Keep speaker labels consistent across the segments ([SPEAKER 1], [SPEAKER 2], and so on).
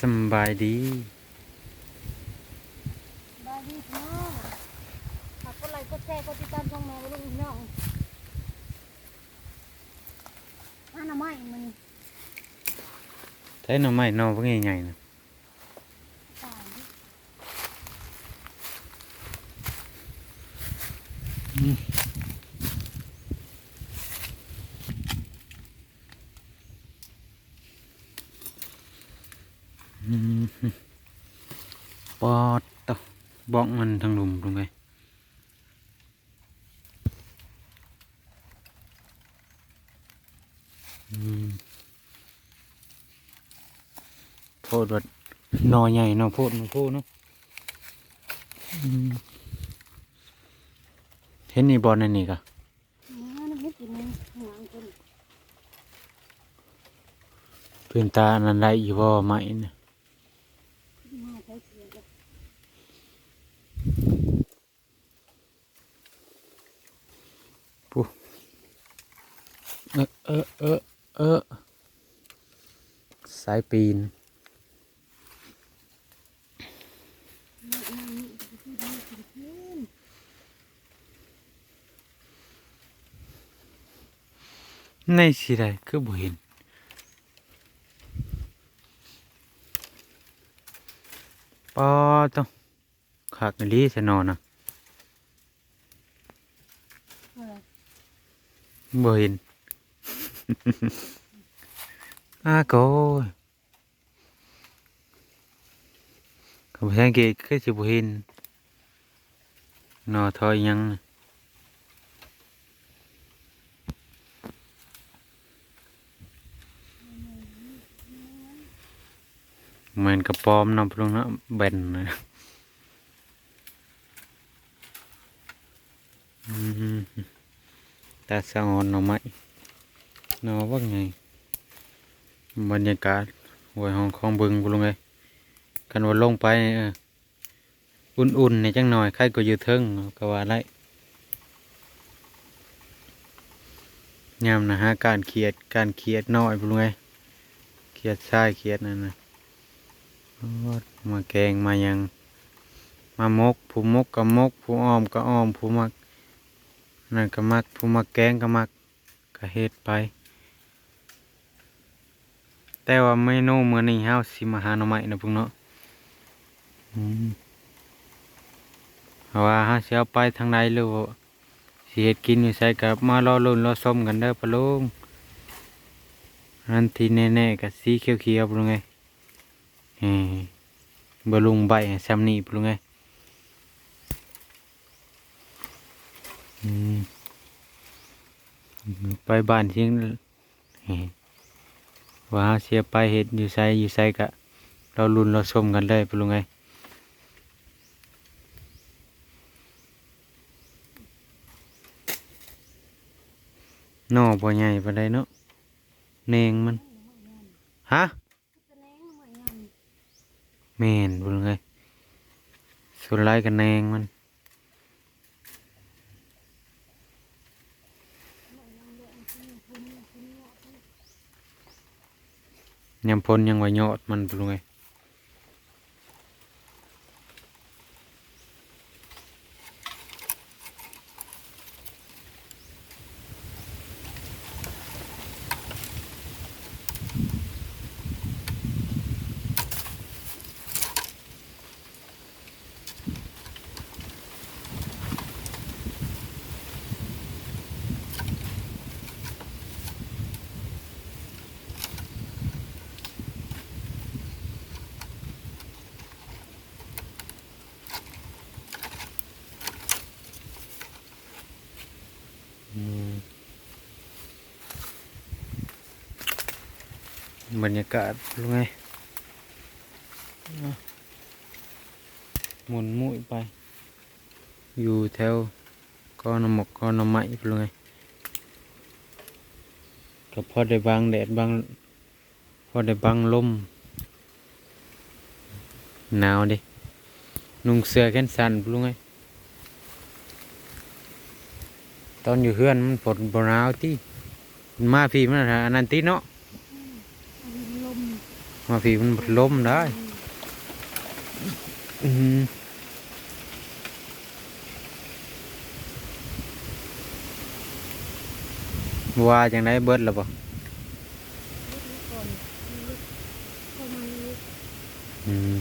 [SPEAKER 1] สำบายดี
[SPEAKER 2] บายดีพี่น้องฝากกดไลค์กดแชร์กดติดตามช่องแม่ลุงพี่น้องอันน่ะไม่มัน
[SPEAKER 1] ใช้หน่อไม้หน่อพวกใหญ่ๆนะ
[SPEAKER 2] ตายดิ
[SPEAKER 1] อืม ปอดตะบ้องมันทางลุมตรงไงอืมโพดวัดหนอใหญ่หนอโพดหนอโพดเนาะอืมเห็นนี่บอลนั่นนี่กะ
[SPEAKER 2] มันน้ำเฮ็ดกินมันหวานคน
[SPEAKER 1] เป็นตาอันนั้นได้อยู่บ่ไหมนะ
[SPEAKER 2] มาใช้เกลือเลย
[SPEAKER 1] เออเออเออเออสายปีน ในสิได้คือบ่เห็นปอต้องขากอีหลีซะนอนนะ
[SPEAKER 2] เออ
[SPEAKER 1] บ่เห็น อาโกยก็บ่สังเกตคือสิบเห็นนอทอยยังเหมือนกระปอมนาะพวกเนะแบนนะตาสะออนเนาะไหมเนาว่าไงบรรยากาศหวยห้องของบึงบุลงไงกันว่าลงไปอุ่นๆในจังหน่อยใครก็อยู่เทิงก็ว่าไรยามนะฮะการเขียดการเขียดน้อยบุลงไงเขียดชายเขียดนั่นนะมาแกงมายัง มามกผู้มกก็มกผู้อ้อมก็อ้อมผู้มักนั่นก็มักผู้มักแกงก็มักก็เฮ็ดไป แต่ว่าเมนูมื้อนี้เฮาสิมาหาหน่อไม้นะพุ่นเนาะอืมเพราะว่าเฮาสิเอาไปทางใดหรือว่าสิเฮ็ดกินอยู่ไสก็มารอลุ้นรอชมกันเด้อปะลุงอันที่แน่ๆก็สีเขียวๆปะลุงเอ้ยเอ้ยบ่ลุงใบให้ซ้ำนี้ปะลุงเอ้ยอืมไปบ้านทิ้งเฮ้ย ว่าเสียไปเห็ดอยู่ไสอยู่ไสกะ เราลุ้นเราชมกันเลยปลุงไงนอบ่ใหญ่ปานใดเนาะแนงมันฮะ
[SPEAKER 2] แหนงหน่อยงาน
[SPEAKER 1] แม่นปลุงไงส่วนไรกันแนงมัน ยำพลยังว่ายอดมันปะลุงไง บรรยากาศรู้ไงหมุนมุ้ยไป อยู่แถวก้อนหมกก้อนไม้รู้ไงก็พอได้บางแดดบางพอได้บางลมหนาวดินุ่งเสื้อแขนสั้นรู้ไงตอนอยู่เฮือนมันฝนบหนาวที่มาพี่มันอันนั้นติเนาะ
[SPEAKER 2] ม
[SPEAKER 1] ลมาผีมันบดล้มได้อืมว่าจังไดเบิดแล้วบ่
[SPEAKER 2] ก่อนเข้ามานี้
[SPEAKER 1] อืม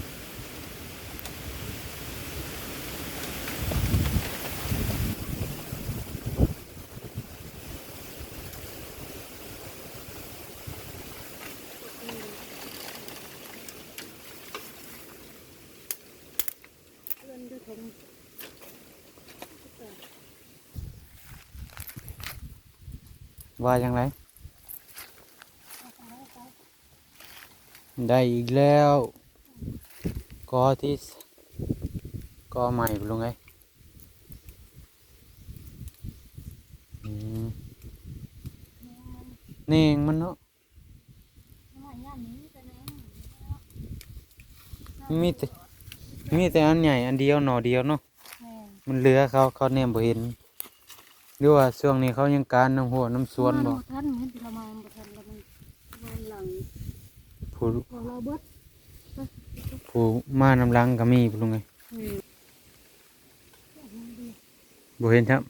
[SPEAKER 2] เพื่อนด้วยผม
[SPEAKER 1] ว่าจังไดได้อีกแล้วกอที่สกอใหม่บ่ลุงไงอืมนี่เองมันเนาะ
[SPEAKER 2] น้อยย่านนี้แต่แน่
[SPEAKER 1] มีแต่มีแต่อันใหญ่อันเดียวหน่อเดียวเนาะ
[SPEAKER 2] แม่
[SPEAKER 1] มันเหลือเขาเขาเนี่ยบ่เห็น หรือว่าช่วงนี้เขายังการน้ำหัวน้ำสวนบ่
[SPEAKER 2] ท่านเห็นประมาณประทันแล้วมันมันหลัง
[SPEAKER 1] ผู้
[SPEAKER 2] พอเราเบิด
[SPEAKER 1] ผู้มาน้ำลังก็มีพุ่นไง
[SPEAKER 2] อืม
[SPEAKER 1] บ่เห็นครับ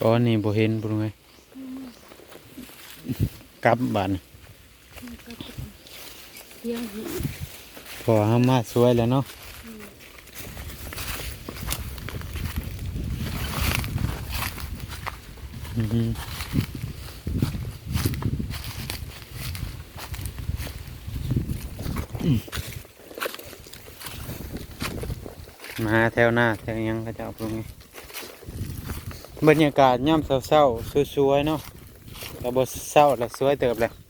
[SPEAKER 1] ก็นี่บ่เห็นพุ่นไงกลับบ้าน
[SPEAKER 2] เตียงหิน
[SPEAKER 1] พอเฮามาสวยแล้วเนาะอือหือ มาหาแถวหน้าแถวยังก็จะเอาตรงนี้บรรยากาศย่ำเศร้าๆสวยๆเนาะแต่บเศร้าแล้วสวยเติบเลย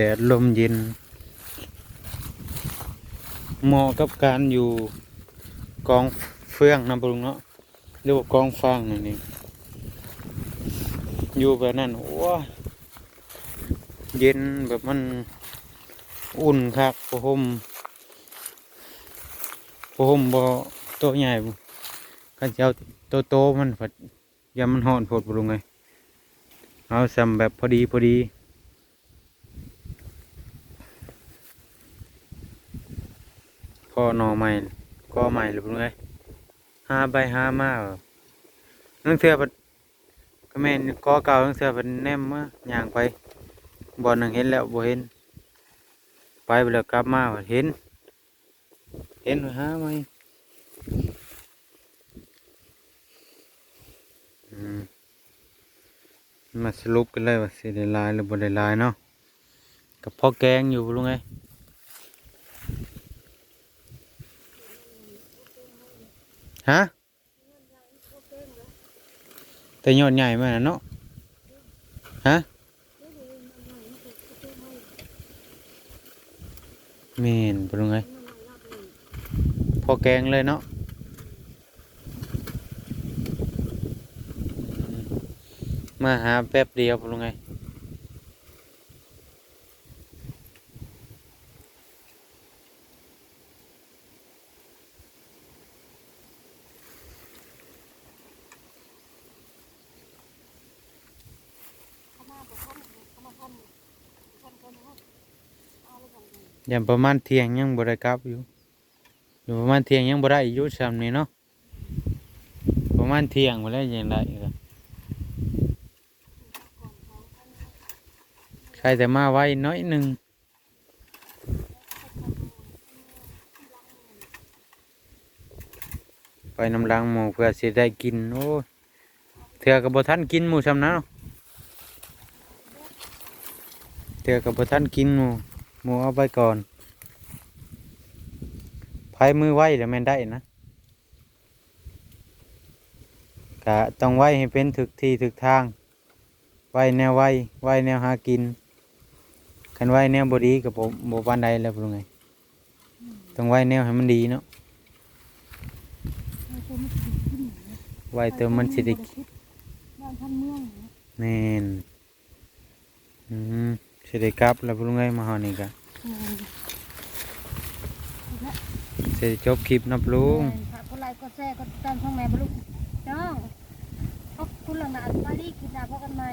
[SPEAKER 1] แดดลมเย็น เหมาะกับการอยู่กองเฟืองนะปรุงเนาะเรียกว่ากองฟางนั่นเองอยู่แบบนั้นโอ้เย็นแบบมันอุ่นคักผ้าห่มผ้าห่มบ่โตใหญ่บ่ก็จะเอาโตโตมันผัดยามมันฮ้อนโพดปรุงไงเอาซ้ำแบบพอดีพอดี ก็นอใหม่ก็ใหม่หรือเปล่าไงหาใบหามาลังเสือปัดก็แม่นก็เก่านั่งเสือปัดแนมมาย่างไปบอลนั่งเห็นแล้วบ่เห็น ไปไปแล้วกลับมาเห็น เห็นหาไหมอืมมาสรุปกันเลยว่าสิได้ลายหรือบ่ได้ลายเนาะกับพ่อแกงอยู่ลุงไง ฮะแต่ยอดใหญ่มากเนาะฮะเมนเป็นไงพอแกงเลยเนาะมาหาแป๊บเดียวเป็นไง ยังประมาณเที่ยงยังบ่ได้กลับอยู่อยู่ประมาณเที่ยงยังบ่ได้อยู่ซ้ำนี่เนาะประมาณเที่ยงบ่ได้ยังได้ก็ใครแต่มาไว้น้อยหนึ่งไปนำลังหมูเพื่อสิได้กินโอ้เถื่อกับบ่ทันกินหมูซ้ำนะเนาะ เถื่อกับบ่ทันกินหมูหมูเอาไปก่อนพายมือไว้เดี๋ยวแม่นได้นะกะต้องไว้ให้เป็นถึกที่ถึกทาง ไว้แนวไว้ไว้แนวหากินคันไว้แนวบดีกับผมบปานใดแล้วเป็นไงต้องไว้แนวให้มันดีเนาะไว้เติมมันสิได้
[SPEAKER 2] บ้านท่านเมือง
[SPEAKER 1] แน่นอืม สิได้กลับแล้วพุ่งไงมาหอนี่กะสิได้จบคลิปนับลุง
[SPEAKER 2] ฝาไลกดแชร์กดติดตามช่องแม่บลุงน้องขอบคุณหลังหนาสวัาดีคลิปหน้เพบกันใหม่